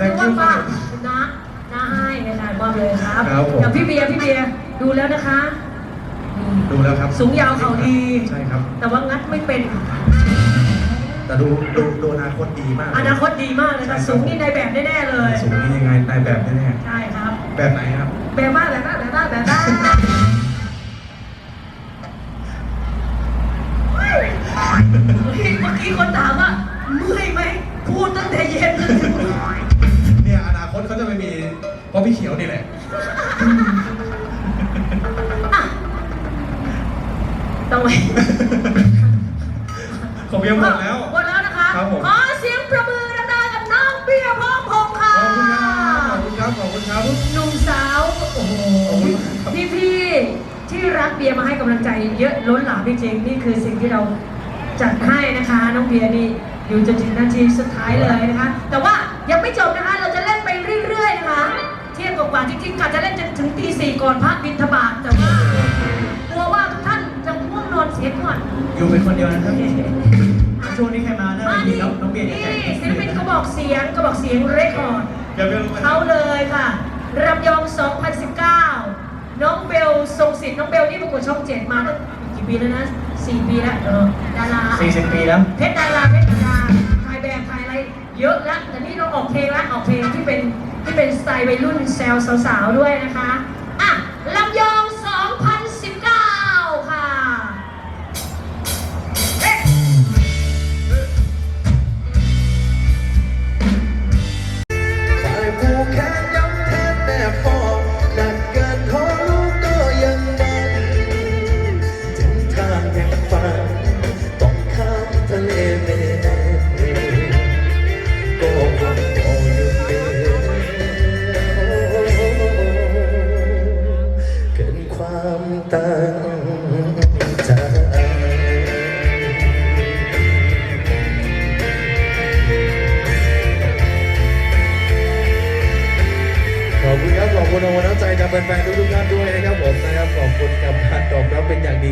ฝากนะนะให้นะคะมอบเลยครับ ครับผมเดี๋ยวพี่เบียร์พี่เบียร์ดูแล้วนะคะอืมดูแล้วครับสูงยาวเข่าดี ใช่ครับ แต่ว่างัดไม่เป็น แต่ดูดูดูอนาคตดีมาก อนาคตดีมากเลยค่ะสูงนี่ในแบบแน่ๆเลย สูงนี่ยังไงนายแบบแน่ใช่ครับ ๆแบบไหนครับ แบบว่าแบบว่าแบบว่าแบบว่าเฮ้ยเมื่อกี้คนถาม เพราะพี่เขียวนี่แหละ อะต้องไปผมยังหมดแล้ว หมดแล้วนะคะครับผม ขอเสียงประมือดังๆกับน้องเปียพร้อมพงษ์ค่ะ ขอบคุณครับขอบคุณครับขอบคุณครับ หนุ่มสาว โอ้โหขอบคุณครับ พี่พี่ๆที่รักเบียร์มาให้กำลังใจเยอะล้นหลามจริงๆนี่คือสิ่งที่เราจัดให้นะคะ น้องเบียร์นี่อยู่จนถึงนาทีสุดท้ายเลยนะคะ แต่ว่ายังไม่จบนะคะ เที่ยงกว่าๆจริงๆกะจะเล่นจนถึงตีสี่ก่อนพระบิณฑบาตแต่ว่ากลัวว่าทุกท่านจะง่วงนอนเสียก่อน อยู่เป็นคนเดียวนะครับช่วงนี้ใครมาหน้ามาเวทีดิแล้วน้องเบียร์จะแจกนี่ศิลปินกระบอกเสียงกระบอกเสียงเรคคอร์ดเดี๋ยวเดี๋ยวเขาเลยค่ะรำยอง 2019 น้องเบลทรงสิทธิ์น้องเบลนี่ประกวดช่องเจ็ดมาตั้งกี่ปีแล้วนะสี่ปีแล้วเออดาราสี่สิบปีแล้วเพชรดาราเพชรดาราถ่ายแบบถ่ายอะไรเยอะแล้วแต่นี่เราออกเพลงแล้วออกเพลงที่เป็นที่ เป็นสไตล์วัยรุ่นแซวสาวๆด้วยนะคะ ความตั้งใจขอบคุณครับขอบคุณราวันน้ำใจจากแฟนๆทุกๆท่านด้วยนะครับผมนะครับขอบคุณกับการตอบรับเป็นอย่างดี